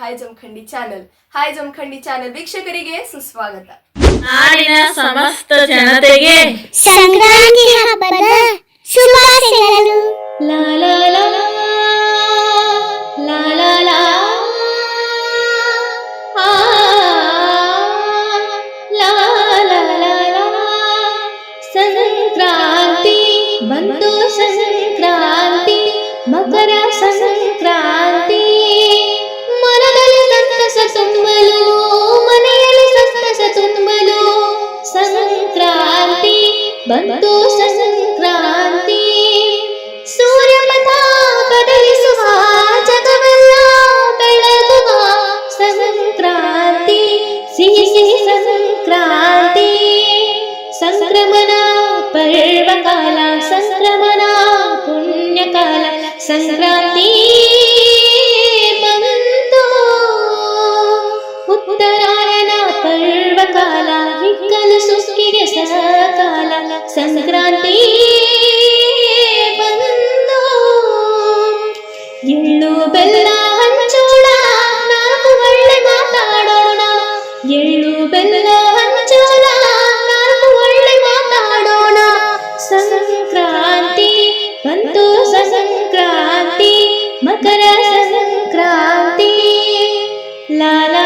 Hi Jamkhandi channel hi Jamkhandi channel ವೀಕ್ಷಕರಿಗೆ ಸುಸ್ವಾಗತ. ನಾಡಿನ ಸಮಸ್ತ ಜನತೆಗೆ ಸಂಕ್ರಾಂತಿ ಹಬ್ಬದ ಶುಭಾಶಯಗಳು. ಬಂತು ಸಂಕ್ರಾಂತಿ ಸೂರ್ಯಪಥ ಬದಲಿಸುವ ಜಗವೆಲ್ಲ ಬೆಳಗುವ ಸಂಕ್ರಾಂತಿ ಸಿಹಿ ಸಿಹಿ ಸಂಕ್ರಾಂತಿ ಸಂಕ್ರಮಣ ಪರ್ವಕಾಲ ಸಂಕ್ರಮಣ ಪುಣ್ಯಕಾಲ ಸಂಕ್ರಾಂತಿ ಮಕರ ಸಂಕ್ರಾಂತಿ ಲಾಲಾ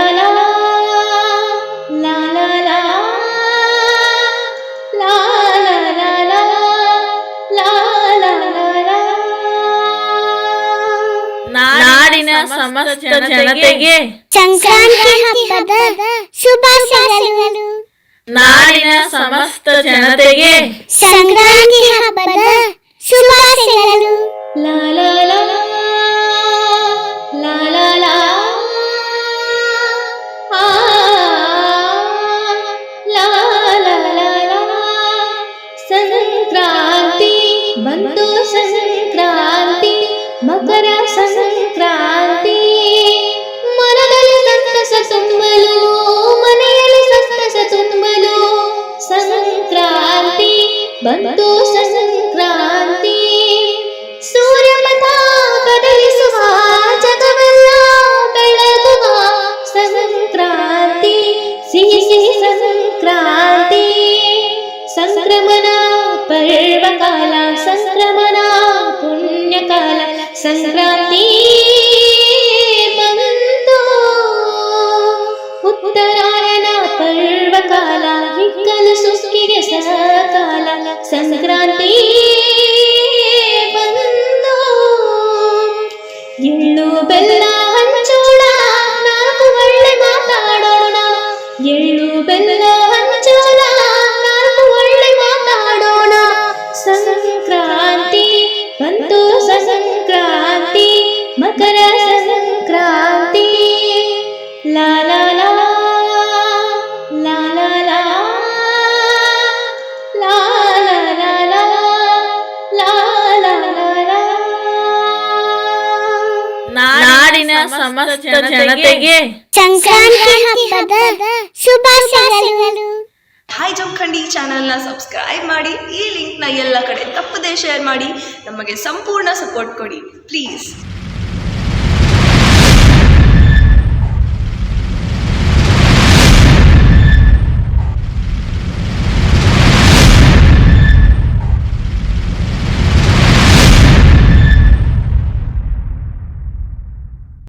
ನಾಡಿನ ಸಮಸ್ತ ಜನತೆಗೆ ಸಂಕ್ರಾಂತಿ ಹಬ್ಬದ ಶುಭಾಶಯಗಳು ನಾಡಿನ ಸಮಸ್ತ ಜನತೆಗೆ ಸಂಕ್ರಾಂತಿ ಬಂತು ಸಂಕ್ರಾಂತಿ ಮಕರ ಸಂಕ್ರಾಂತಿ ಮನದಲ್ಲಿ ಸಂತಸ ತುಂಬಲು ಮನೆಯಲ್ಲಿ ಸಂತಸ ತುಂಬಲು ಸಂಕ್ರಾಂತಿ ಬಂತು ಸಂಕ್ರಾಂತಿ ಸೂರ್ಯಪಥ ಬದಲಿಸುವ ಜಗವೆಲ್ಲ ಬೆಳಗುವ ಸಂಕ್ರಾಂತಿ ಸಿಹಿ ಸಿಹಿ ಸಂಕ್ರಾಂತಿ ಸಂಕ್ರಮಣ పర్వకాల సంక్రమణ పుణ్యకాల సంక్రాంతి ఉత్తరాయణ పర్వకాల ಹಿಕ್ಕಲು ಸುಸ್ಕಿಗೆ ಸಕಾಲ ಸಂಕ್ರಾಂತಿ ಮಕರ ಸಂಕ್ರಾಂತಿ ಲಾಲಾ ನಾಡಿನ ಸಮಸ್ತ ಜನತೆಗೆ ಹಾಯ್ ಜಮಖಂಡಿ ಚಾನಲ್ನ ಸಬ್ಸ್ಕ್ರೈಬ್ ಮಾಡಿ ಈ ಲಿಂಕ್ನ ಎಲ್ಲ ಕಡೆ ತಪ್ಪದೆ ಶೇರ್ ಮಾಡಿ ನಮಗೆ ಸಂಪೂರ್ಣ ಸಪೋರ್ಟ್ ಕೊಡಿ ಪ್ಲೀಸ್